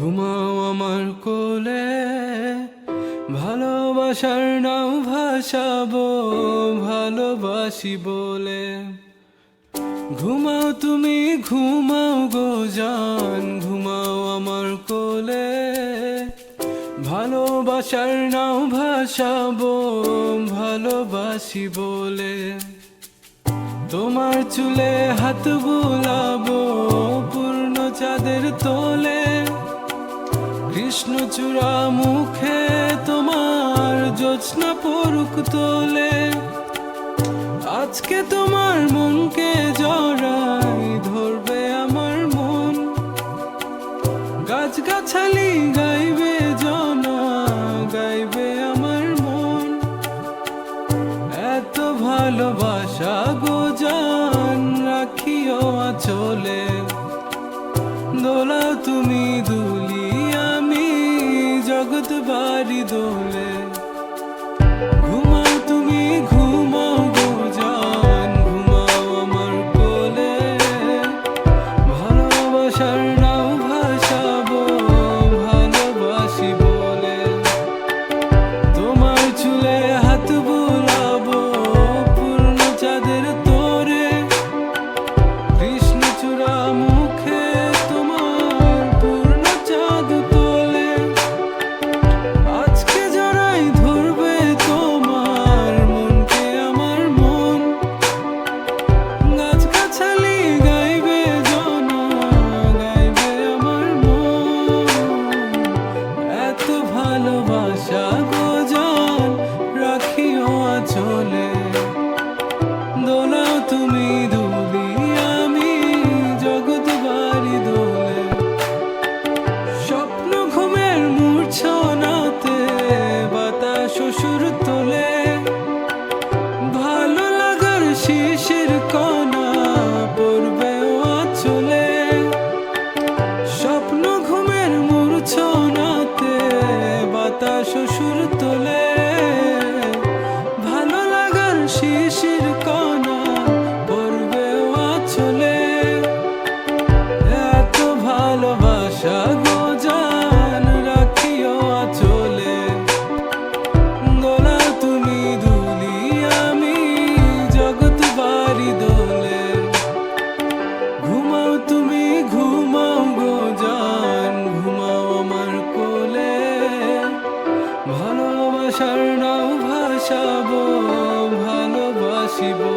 ঘুমাও আমার কোলে। ভালোবাসার নাও ভাসাবো, ভালোবাসি বলে। ঘুমাও তুমি, ঘুমাও গো জান ঘুমাও আমার কোলে। ভালোবাসার নাও ভাসাবো, ভালোবাসি বলে। তোমার চুলে হাত বুলাবো তোলে কৃষ্ণচূড়া মুখে তোমার জোৎস্না পরুক তোলে। আজকে তোমার মনকে জড়াই ধরবে আমার মন। গাছগাছালি গাইবে জনা, গাইবে আমার মন। এত ভালোবাসা গো জান, রাখিও আচলে। দোলা তুমি দুলি আমি জগৎ বাড়ি দোলে। রাখিও ভালোবাসার নাও ভাসাবো ভালোবাসিব।